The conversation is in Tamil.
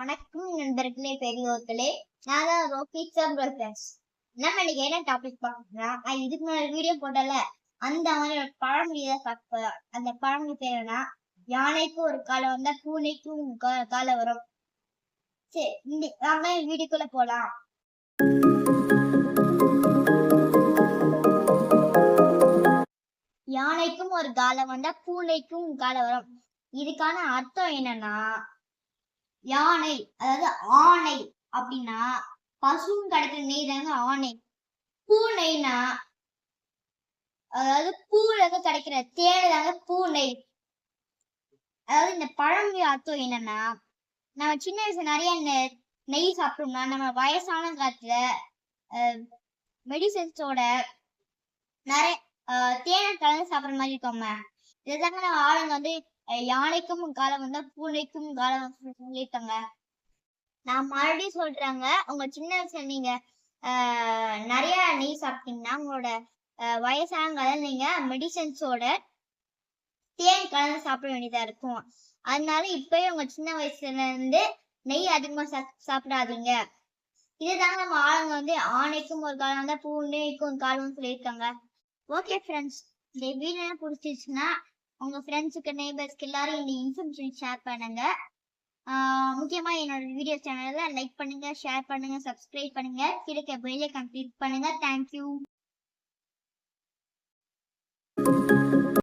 வணக்கம் நண்பர்களே பெரியோர்களே. நான் தான் ரோஹித் சார் நம்ம இன்னைக்கு என்ன டாபிக் பார்க்கலாம் நான் இதுக்கு முன்னாடி வீடியோ போட்டல அந்த மாதிரி ஒரு பழமொழி தான் பார்க்க போறோம். அந்த பழமொழி பேர் என்ன யானைக்கு ஒரு காலம் வந்தா பூனைக்கும் ஒரு காலம் வரும். சரி இந்த நாம வீடியோக்குள்ள போலாம். யானைக்கும் ஒரு காலம் வந்தா பூனைக்கும் காலம் வரும். இதுக்கான அர்த்தம் என்னன்னா யானை அதாவது ஆணை அப்படின்னா பசுவும் கிடைக்கிற நெய் தாங்க ஆணை. பூனைனா அதாவது பூல இருந்து கிடைக்கிற தேனை தாங்க பூனை. அதாவது இந்த பழமொழி அர்த்தம் என்னன்னா நம்ம சின்ன வயசுல நிறைய இந்த நெய் சாப்பிட்டோம்னா நம்ம வயசான காலத்துல மெடிசன்ஸோட நிறைய தேனை கலந்து சாப்பிடுற மாதிரி இருக்கோம்மா. இதுதாங்க நம்ம ஆளுங்க வந்து யானைக்கும் காலம் வந்தா பூனைக்கும் காலம் சொல்லிட்டாங்க நான் மறுபடியும் சொல்றாங்க. உங்க சின்ன வயசுல நீங்க நிறைய நெய் சாப்பிட்டீங்கன்னா உங்களோட ஆஹ் வயசான நீங்க மெடிசன்ஸோட தேன் கலந்து சாப்பிட வேண்டியதா இருக்கும். அதனால இப்பயே உங்க சின்ன வயசுல இருந்து நெய் அதிகமா சாப்பிடாதீங்க. இதுதாங்க நம்ம ஆளுங்க வந்து ஆணைக்கும் ஒரு காலம் தான் பூனைக்கும் ஒரு காலம்னு சொல்லியிருக்காங்க. ஓகே ஃப்ரெண்ட்ஸ் இந்த வீடியோ பிடிச்சிருச்சுன்னா உங்க ஃப்ரெண்ட்ஸுக்கு நெய்பர்ஸ்க்கு எல்லாரும் இந்த இன்ஃபர்மேஷன் ஷேர் பண்ணுங்க. முக்கியமா என்னோட வீடியோ சேனல்ல லைக் பண்ணுங்க ஷேர் பண்ணுங்க சப்ஸ்கிரைப் பண்ணுங்க. கிடைக்க பெல்லை கம்ப்ளீட் பண்ணுங்க. தேங்க்யூ